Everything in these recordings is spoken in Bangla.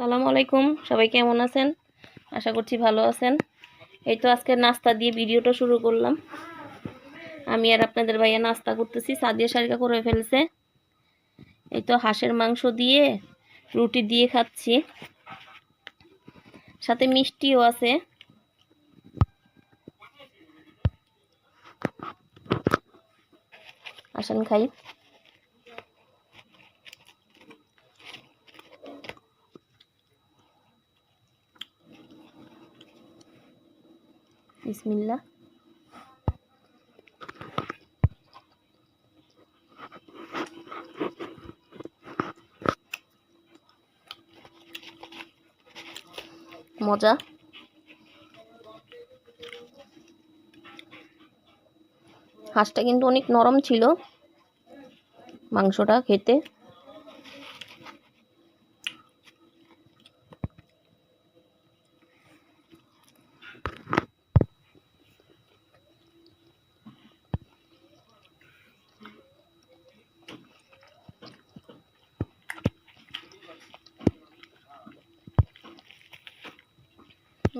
সালামু আলাইকুম। সবাই কেমন আছেন? আশা করছি ভালো আছেন। এই তো আজকে নাস্তা দিয়ে ভিডিওটা শুরু করলাম। আমি আর আপনাদের ভাইয়া নাস্তা করতেছি। সাদিয়া সারিকা করে ফেলছে। এই তো হাঁসের মাংস দিয়ে রুটি দিয়ে খাচ্ছি। সাথে মিষ্টিও আছে। আসেন খাই। বিসমিল্লা মজা। হাঁসটা কিন্তু অনেক নরম ছিল মাংসটা খেতে।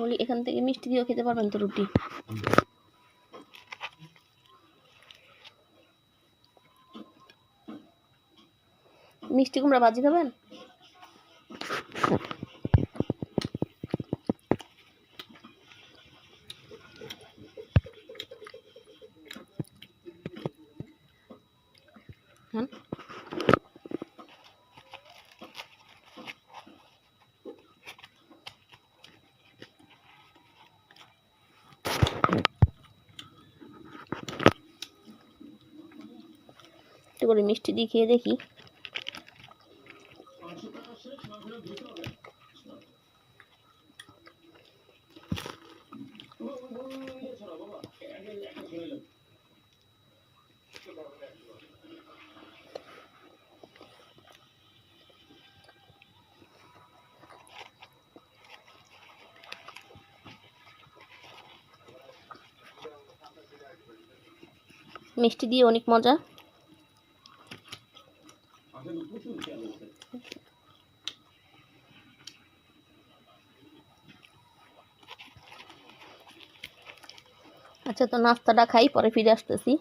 বলি এখান থেকে মিষ্টি দিয়েও খেতে পারবেন তো রুটি। মিষ্টি কুমড়া ভাজি খাবেন? একটু করে মিষ্টি দিয়ে খেয়ে দেখি। মিষ্টি দিয়ে অনেক মজা। আচ্ছা তো নাস্তাটা খাই, পরে ফিরে আসতেছি।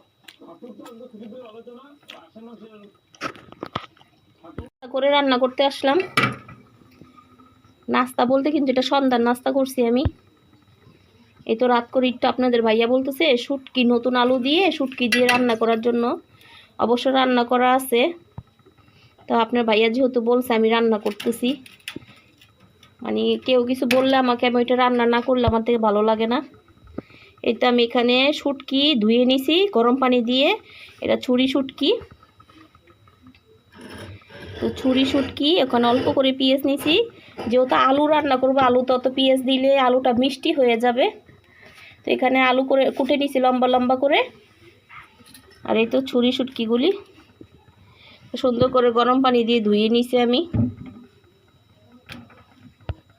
করে রান্না করতে আসলাম। নাস্তা বলতে কিন্তু এটা সন্ধ্যার নাস্তা করছি আমি। এই তো রাত করে একটু আপনাদের ভাইয়া বলতেছে, শুটকি নতুন আলু দিয়ে শুটকি দিয়ে রান্না করার জন্য। অবশ্য রান্না করা আছে। তো আপনার ভাইয়া যেহেতু বলছে, আমি রান্না করতেছি। মানে কেউ কিছু বললে আমাকে, আমি ওইটা রান্না না করলে আমার থেকে ভালো লাগে না। তো আমি এখানে শুটকি ধুয়ে নিছি, গরম পানি দিয়ে। এটা ছুরি শুটকি। তো ছুরি শুটকি, ওখানে অল্প করে পেঁয়াজ নিছি। যেহেতু আলু রান্না করব, আলু তত পিঁয়াজ দিলে আলুটা মিষ্টি হয়ে যাবে। তো এখানে আলু করে কুটে নিছি লম্বা লম্বা করে। আর এই তো ছুরি শুটকিগুলি। সুন্দর করে গরম পানি দিয়ে ধুয়ে নিছি আমি।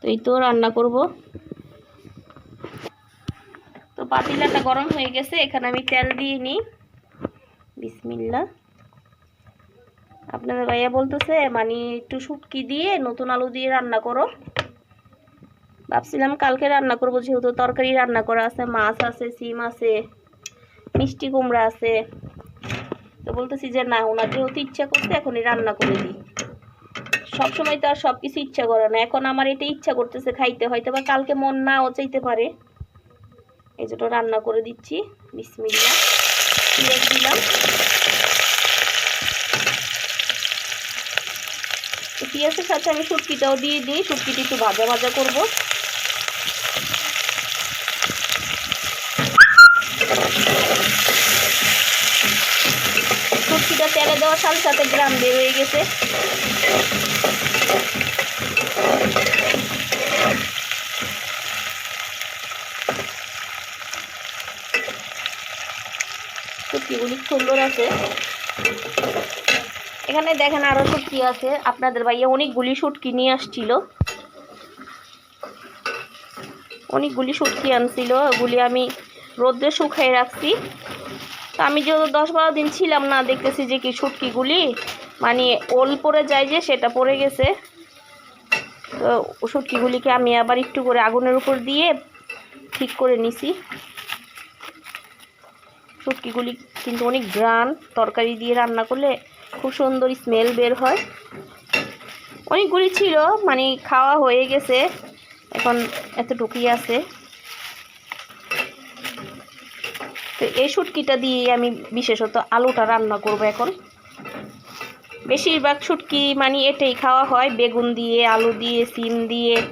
তো এই তো রান্না করব। পাতিলাটা গরম হয়ে গেছে, এখানে আমি তেল দিয়ে নিই। বিসমিল্লা আপনাদের ভাইয়া বলতেছে মানে একটু শুটকি দিয়ে নতুন আলু দিয়ে রান্না করো। ভাবছিলাম কালকে রান্না করব, যেহেতু তরকারি রান্না করা আছে, মাছ আছে, সিম আছে, মিষ্টি কুমড়া আছে। তো বলতেছি যে, না, ওনার যেহেতু ইচ্ছা করছে, এখনই রান্না করে দিই। সবসময় তো আর সব কিছু ইচ্ছা করে না, এখন আমার এটা ইচ্ছা করতেছে খাইতে হয়তো বা কালকে মন নাও চাইতে পারে। এই জন্য রান্না করে দিচ্ছি বিসমিল্লা পেঁয়াজ দিলাম। পেঁয়াজের সাথে আমি শুটকিটাও দিয়ে দিই, শুটকিটা একটু ভাজা ভাজা করব। শুটকিটা তেলে দেওয়ার সাথে সাথে গ্রাম বের হয়ে গেছে। শুটকিগুলি সুন্দর আছে। এখানে দেখেন আরও শুটকি আছে। আপনাদের ভাইয়া অনেকগুলি শুটকি নিয়ে আসছিল। অনেকগুলি শুটকি আনছিল, ওগুলি আমি রোদ্রে শুকাই রাখছি। তো আমি যেহেতু দশ বারো দিন ছিলাম না, দেখতেছি যে কি শুটকিগুলি মানে ওল পরে যায় যে সেটা পড়ে গেছে। তো শুটকিগুলিকে আমি আবার একটু করে আগুনের উপর দিয়ে ঠিক করে নিছি। শুটকিগুলি কিন্তু অনেক গ্রান তরকারি দিয়ে রান্না করলে খুব সুন্দর স্মেল বের হয়। অনেকগুলি ছিল মানে খাওয়া হয়ে গেছে। এখন এত এতটুকুই আছে। তো এই শুটকিটা দিয়ে আমি বিশেষত আলুটা রান্না করব এখন। বেশিরভাগ শুটকি মানে এটাই খাওয়া হয়। বেগুন দিয়ে, আলু দিয়ে, সিম দিয়ে,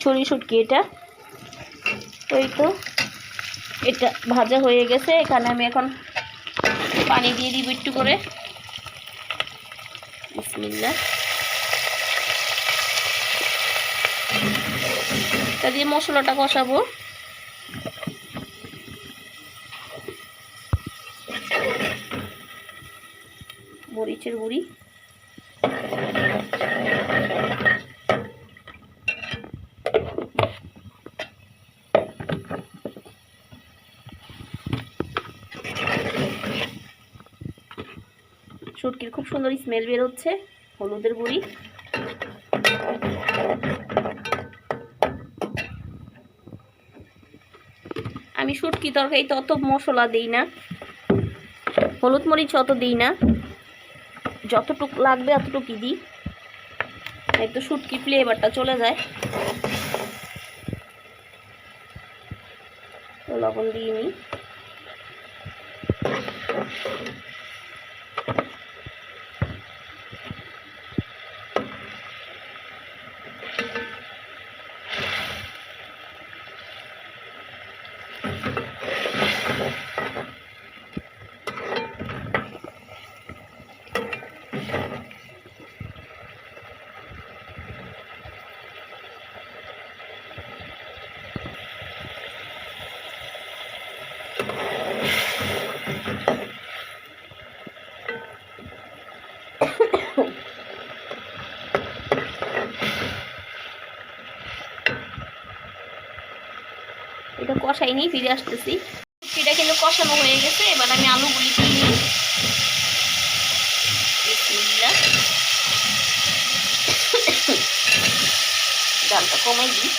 ছুরি শুটকি এটা। এই তো। এটা ভাজা হয়ে গেছে। এখানে আমি এখন পানি দিয়ে দিব একটু করে। তা দিয়ে মশলাটা কষাবো। মরিচের গুঁড়ি। শুটকির খুব সুন্দর স্মেল বেরোচ্ছে, হলুদের গুঁড়ি। আমি শুটকি তরকারিতে অত মশলা দিই না, হলুদ মরিচ অত দিই না, যতটুক লাগবে অতটুকুই দিই। একটু শুটকি ফ্লেভারটা চলে যায়। লবণ দিয়ে নিই এটা কষাই নিয়ে ফিরে আসতেছি। সেটা কিন্তু কষানো হয়ে গেছে, এবার আমি আলুগুলি বিসমিল্লাহ। ডালটা কমাই দিই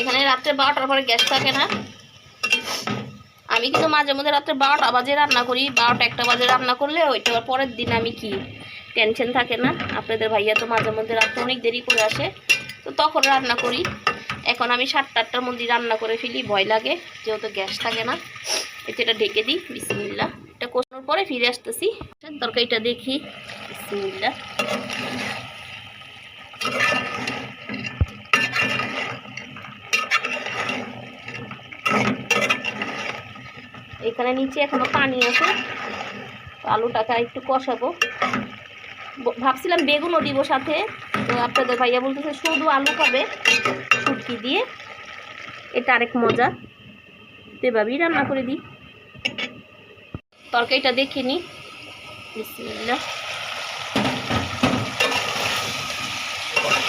এখানে পরে গ্যাস থাকে না। আমি কিন্তু মাঝে মধ্যে রাত্রে বারোটা বাজে রান্না করি, বারোটা একটা বাজে রান্না করলে ওইটা পরের দিন আমি কি টেনশন থাকে না। আপনাদের ভাইয়া তো মাঝে মধ্যে রাত্রে অনেক দেরি করে আসে, তো তখন রান্না করি। এখন আমি সাতটা আটটার মধ্যে রান্না করে ফেলি, ভয় লাগে, যেহেতু গ্যাস থাকে না। এটা ঢেকে দিই বিসমিল্লা এটা কষানোর পরে ফিরে আসতেছি। তরকারিটা দেখি বিসমিল্লা এখানে নিচে এখনও পানি আছে। আলুটাকে একটু কষাবো। ভাবছিলাম বেগুনও দিব সাথে। তো আপনাদের ভাইয়া বলতেছে, শুধু আলু খাবে শুটকি দিয়ে। এটা আরেক মজা। তো রান্না করে দিই। তরকারিটা দেখে নিই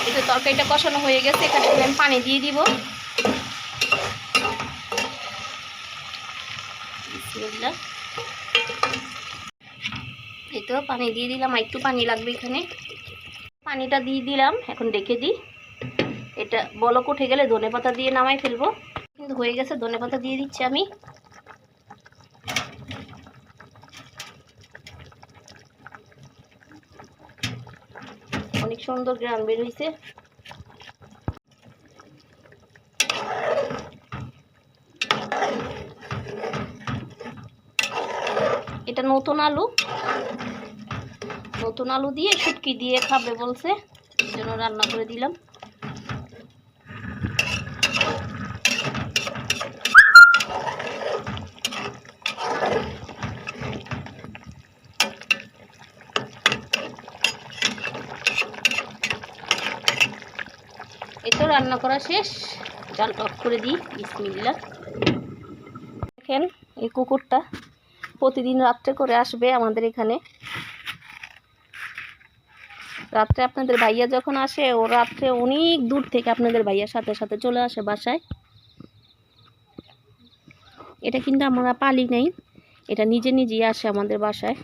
এটা তরকারিটা কষানো হয়ে গেছে, এখানে পানি দিয়ে দিব। বিসমিল্লাহ এই তো পানি দিয়ে দিলাম একটু পানি লাগবে এখানে। পানিটা দিয়ে দিলাম, এখন ডেকে দিই। এটা বলক উঠে গেলে ধনে পাতা দিয়ে নামাই ফেলব। কিন্তু হয়ে গেছে, ধনে পাতা দিয়ে দিচ্ছি আমি। অনেক সুন্দর গ্রাম বের হয়েছে নতুন আলু। নতুন আলু দিয়ে শুটকি দিয়ে খাবে বলছে জন্য রান্না করে দিলাম। তো রান্না করা শেষ। জালটা অফ করে দিই বিসমিল্লা দেখেন এই কুকুরটা। প্রতিদিন রাত্রে করে আসবে আমাদের এখানে। রাত্রে আপনাদের ভাইয়া যখন আসে, ও রাত্রে অনেক দূর থেকে আপনাদের ভাইয়ার সাথে সাথে চলে আসে বাসায়। এটা কিন্তু আমরা পালি নাই, এটা নিজে নিজেই আসে আমাদের বাসায়।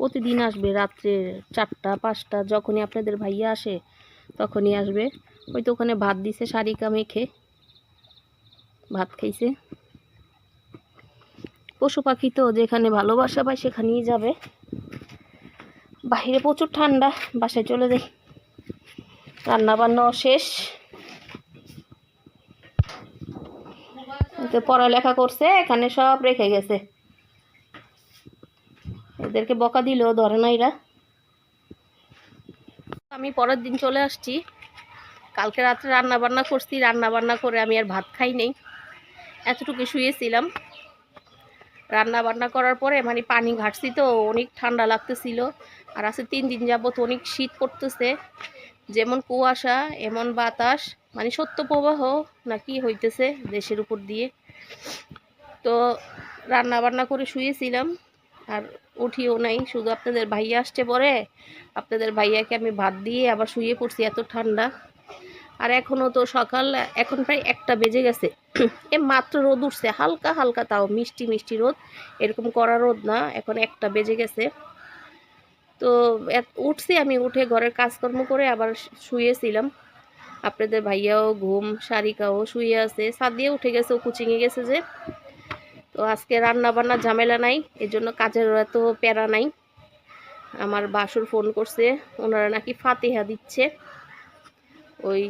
প্রতিদিন আসবে রাত্রে চারটা, পাঁচটা, যখনই আপনাদের ভাইয়া আসে, তখনই আসবে। ওই তো ওখানে ভাত দিছে শারিকা মেখে ভাত খাইছে। পশু পাখি তো যেখানে ভালোবাসা পায় সেখানেই যাবে। বাহিরে প্রচুর ঠান্ডা, বাসায় চলে যাই। রান্না বান্নাও শেষ পড়ালেখা করছে, এখানে সব রেখে গেছে। এদেরকে বকা দিলেও ধরে না এরা। আমি পরের দিন চলে আসছি। কালকে রাত্রে রান্না বান্না করছি রান্না বান্না করে আমি আর ভাত খাই নেই। এতটুকু শুয়েছিলাম। রান্না বান্না করার পরে মানে পানি ঘাটছি তো, অনেক ঠান্ডা লাগতেছিল। আর আছে তিন দিন যাবত অনেক শীত পড়তেছে। যেমন কুয়াশা, এমন বাতাস মানে সত্য প্রবাহ নাকি হইতেছে দেশের উপর দিয়ে। তো রান্না বান্না করে শুয়েছিলাম, আর উঠিও নাই। শুধু আপনাদের ভাইয়া আসছে পরে, আপনাদের ভাইয়াকে আমি ভাত দিয়ে আবার শুয়ে পড়ছি এত ঠান্ডা। আর এখনও তো সকাল, এখন প্রায় একটা বেজে গেছে। এ মাত্র রোদ উঠছে, হালকা হালকা তাও, মিষ্টি মিষ্টি রোদ। এরকম করা রোদ না, এখন একটা বেজে গেছে। তো উঠছি আমি, উঠে ঘরের কাজকর্ম করে আবার শুয়েছিলাম। আপনাদের ভাইয়াও ঘুম, সারিকাও শুয়ে আছে। সাদিয়ে উঠে গেছে, ও কুচিংয়ে গেছে যে। তো আজকে রান্না বান্না ঝামেলা নাই এর জন্য কাজের এত প্যারা নাই। আমার বাসুর ফোন করছে, ওনারা নাকি ফাতেহা দিচ্ছে। ওই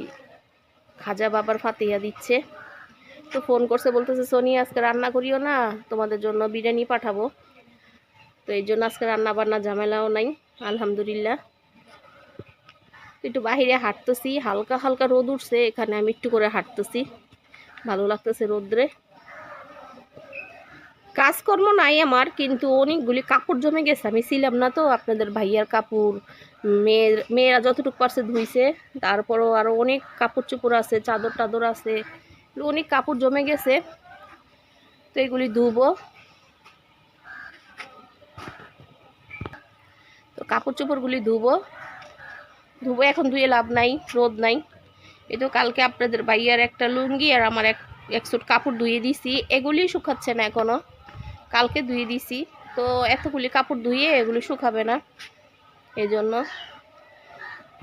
খাজা বাবার ফাতিহা দিচ্ছে। তো ফোন করছে, বলতেছে, সোনি, আজকে রান্না করিও না, তোমাদের জন্য বিরিয়ানি পাঠাবো। তো এই জন্য আজকে রান্না বান্না ঝামেলাও নাই, আলহামদুলিল্লাহ। একটু বাহিরে হাঁটতেছি, হালকা হালকা রোদ উঠছে, এখানে আমি একটু করে হাঁটতেছি। ভালো লাগতেছে রোদ্রে। কাজকর্ম নাই আমার, কিন্তু অনেকগুলি কাপড় জমে গেছে। আমি ছিলাম না তো আপনাদের ভাইয়ার কাপড়, মেয়ের, মেয়েরা যতটুকু পারছে ধুইছে। তারপরও আরও অনেক কাপড় চোপড় আছে, চাদর টাদর আছে, অনেক কাপড় জমে গেছে। তো এগুলি ধুবো। তো কাপড় চোপড়গুলি ধুবো। ধুবো, এখন ধুয়ে লাভ নাই, রোদ নাই। এই তো কালকে আপনাদের ভাইয়ার একটা লুঙ্গি আর আমার এক এক সুট কাপড় ধুয়ে দিছি। এগুলি শুকাচ্ছে না এখনও। কালকে ধুয়ে দিছি। তো এতগুলি কাপড় ধুয়ে এগুলি শুকাবে না। এই জন্য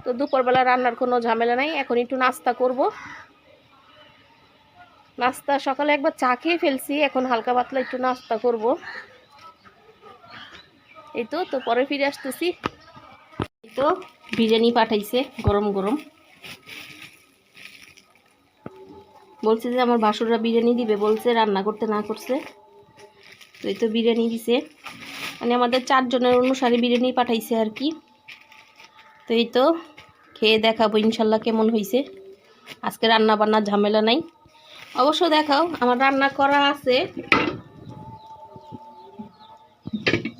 তো দুপুরবেলা রান্নার কোনো ঝামেলা নাই। এখন একটু নাস্তা করব। নাস্তা সকালে একবার চা খেয়ে ফেলছি। এখন হালকা পাতলা একটু নাস্তা করব। এই তো তো পরে ফিরে আসতেছি। এই তো, বিরিয়ানি পাঠাইছে গরম গরম। বলছে যে আমার বাসুররা বিরিয়ানি দিবে। বলছে রান্না করতে না করছে। তো এই তো বিরিয়ানি দিছে। মানে আমাদের চারজনের অনুসারে বিরিয়ানি পাঠাইছে আর কি। তো এই তো খেয়ে দেখাবো ইনশাল্লাহ কেমন হয়েছে আজকে রান্না বান্নার ঝামেলা নাই। অবশ্য দেখাও, আমার রান্না করা আছে।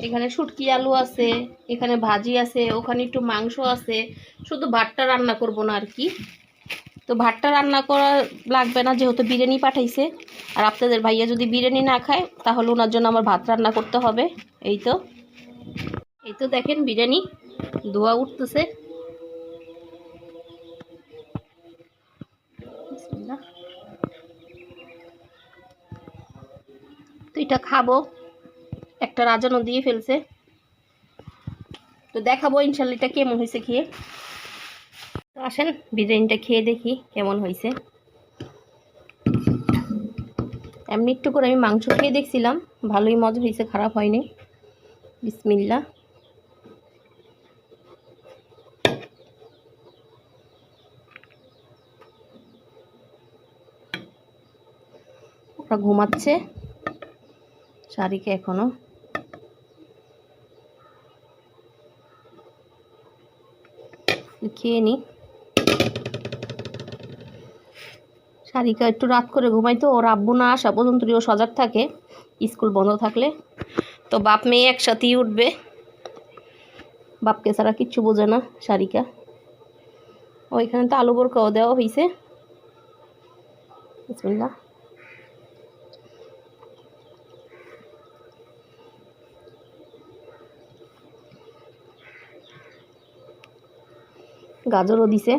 এখানে শুটকি আলু আছে, এখানে ভাজি আছে, ওখানে একটু মাংস আছে। শুধু ভাতটা রান্না করব না আর কি। তো ভাতটা রান্না করা লাগবে না, যেহেতু বিরিয়ানি পাঠাইছে। আর আপনাদের ভাইয়া যদি বিরিয়ানি না খায়, তাহলে ওনার জন্য আমার ভাত রান্না করতে হবে। এই তো। এই তো দেখেন বিরিয়ানি, ধোয়া উঠতেছে। তো এটা খাব। একটা রাজানো দিয়ে ফেলছে। তো দেখাবো ইনশাল্লাহ এটা কেমন হয়েছে খেয়ে। তো আসেন, বিরিয়ানিটা খেয়ে দেখি কেমন হয়েছে। এমনি একটু করে আমি মাংস খেয়ে দেখছিলাম, ভালোই মজা হয়েছে, খারাপ হয়নি। বিসমিল্লা। ওরা ঘুমাচ্ছে, শাড়িকে এখনও। খেয়ে নি। শারিকা একটু রাত করে ঘুমাইতো ওর আব্বু না আসা পর্যন্ত ও সজাগ থাকে, স্কুল বন্ধ থাকলে। তো বাপ মেয়ে একসাথেই উঠবে। বাপকে ছাড়া কিচ্ছু বোঝে না সারিকা। ওইখানে তো আলু বোরকাও দেওয়া হয়েছে গাজরও দিছে।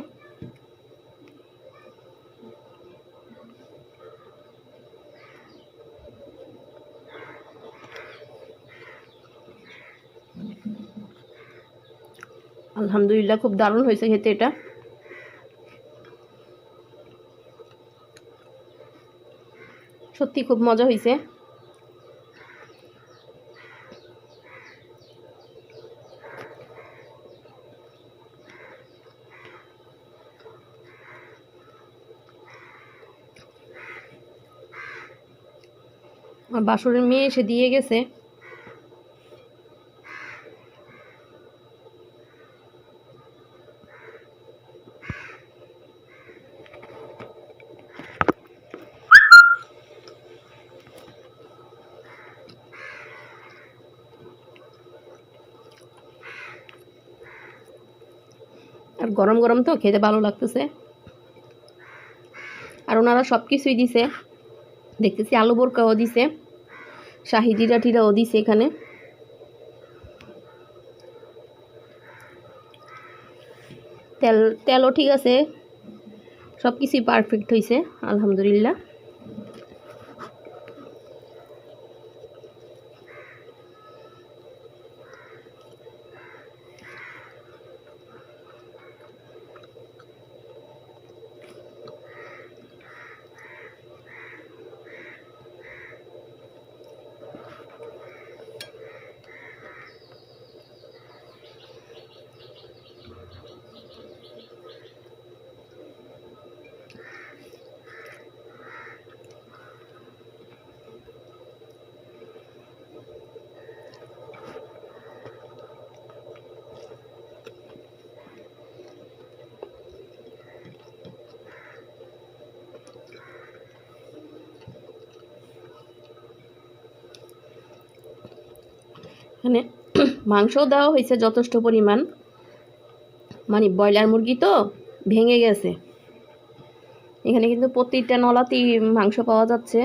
আলহামদুলিল্লাহ, খুব দারুণ হয়েছে খেতে এটা। সত্যি খুব মজা হয়েছে। আমার বাসরের মেয়ে এসে দিয়ে গেছে। গরম গরম তো, খেতে ভালো লাগতেছে। আর ওনারা সব কিছুই দিছে। দেখতেছি আলু বোরকাও দিছে, শাহি টিরাও দিছে এখানে। তেল, তেলও ঠিক আছে সব কিছুই পারফেক্ট হয়েছে আলহামদুলিল্লাহ। এখানে মাংসও দেওয়া হয়েছে যথেষ্ট পরিমাণ। মানে ব্রয়লার মুরগি তো ভেঙে গেছে। এখানে কিন্তু প্রতিটা নলাতেই মাংস পাওয়া যাচ্ছে।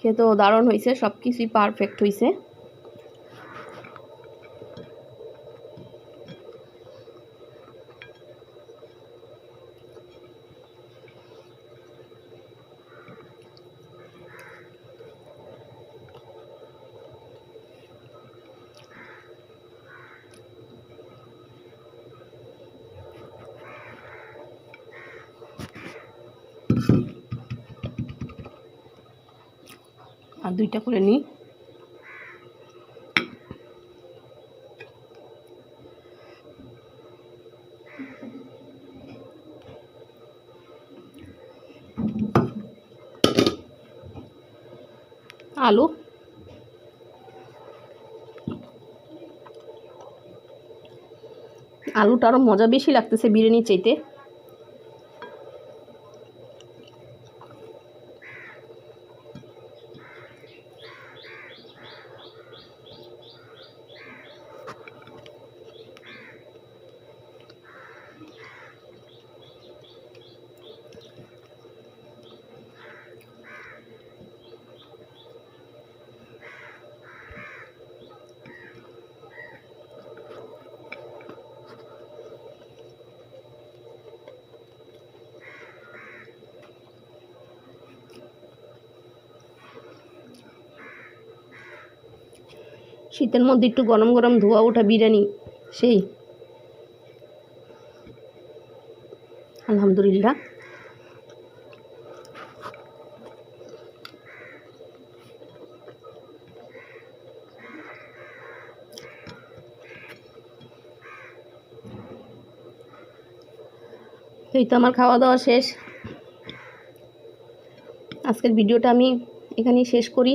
খেতেও দারুণ হয়েছে সব কিছুই পারফেক্ট হয়েছে। আর দুইটা করে নিই। আলু। আলুটা আরও মজা বেশি লাগতেছে বিরিয়ানির চাইতে। শীতের মধ্যে একটু গরম গরম ধোয়া ওঠা বিরিয়ানি, সেই। আলহামদুলিল্লাহ। এই তো আমার খাওয়া দাওয়া শেষ। আজকের ভিডিওটা আমি এখানেই শেষ করি।